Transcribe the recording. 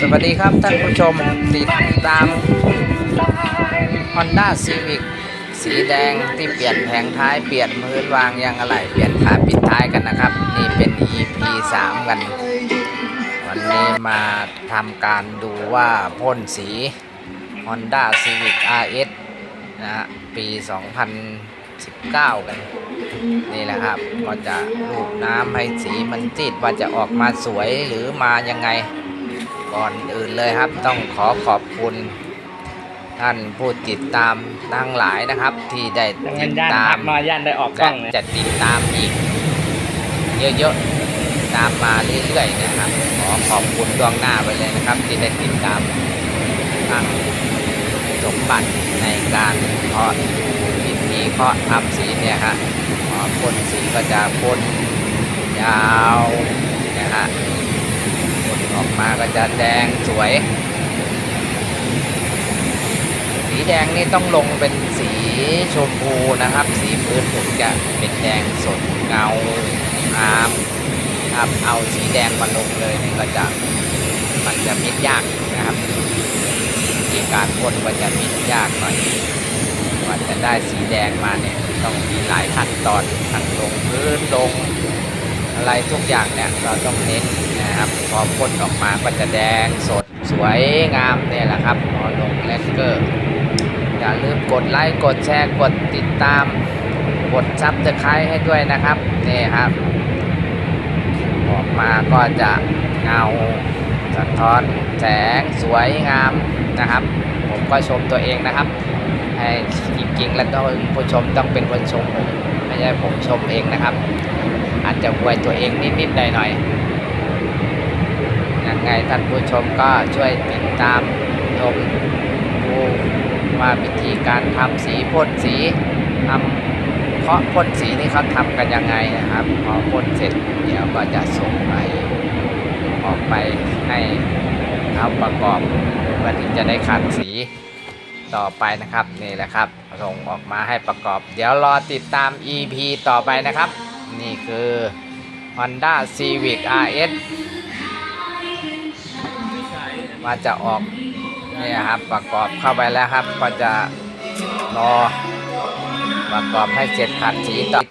สวัสดีครับท่านผู้ชมติดตาม Honda Civic สีแดงที่เปลี่ยนแผงท้ายเปลี่ยนพื้นวางยางอะไหล่เปลี่ยนขาปิดท้ายกันนะครับ นี่เป็น EP 3 กัน วันนี้มาทำการดูว่าพ่นสี Honda Civic RS นะฮะปี 2019 กัน นี่แหละครับ ก็จะลูบน้ำให้สีมันจีดว่าจะออกมาสวยหรือมายังไง ก่อนอื่นเลยครับ ต้องขอขอบคุณท่านผู้ติดตามทั้งหลายนะครับ ที่ได้ดังตินั้นดย่านตาทัมกมาย่านได้ออกกล้และองเลยจะติดตามอีก เยอะๆตามมาเรื่อยๆนะครับ ขอขอบคุณดวงหน้าไปเลยนะครับ ที่ได้ติดตามทั้งสมบัติในการเพาะพิธีเคาะทำสีเนี่ยครับหมอพ่นสีก็จะพ่นยาวนะฮะพ่น ออกมาก็จะแดงสวย สีแดงนี่ต้องลงเป็นสีชมพูนะครับ สีพื้นถึงจะเป็นแดงสดเงางามครับเอาสีแดงมาลงเลยนี่ก็จะมันจะมิดยากนะครับวิธีการพ่นก็จะมิดยากหน่อยกว่าจะได้สีแดงมาเนี่ยต้องมีหลายขั้นตอนทั้งลงพื้น อะไรทุกอย่างเนี่ยเราต้องเน้นนะครับพอพ่นออกมาก็จะแดงสดสวยงามเนี่ยแหละครับพอลงแลกเกอร์อย่าลืมกดไลค์กดแชร์กดติดตาม กดซับสไครต์ให้ด้วยนะครับนี่ครับ ออกมาก็จะเงาสะท้อนแสงสวยงามนะครับ ผมก็ชมตัวเองนะครับให้จริงๆแล้วต้องผู้ชมต้องเป็นคนชมผม ไม่ใช่ผมชมเองนะครับ อาจจะอวยตัวเองนิดๆหน่อยๆยังไงท่านผู้ชมก็ช่วยติดตามชมดูว่าวิธีการทำสีพ่นสีทำเคาะพ่นสีนี่เขาทำกันยังไงนะครับพอพ่นเสร็จเดี๋ยวก็จะส่งไปออกไปให้เขาประกอบเพื่อที่จะได้ขัดสี ต่อไปนะครับนี่แหละครับ ส่งออกมาให้ประกอบ เดี๋ยวรอติดตาม EP ต่อไปนะครับ นี่คือ Honda Civic RS ว่าจะออกเนี่ยครับประกอบเข้าไปแล้วครับ ก็จะรอประกอบให้เสร็จขัดสีต่อ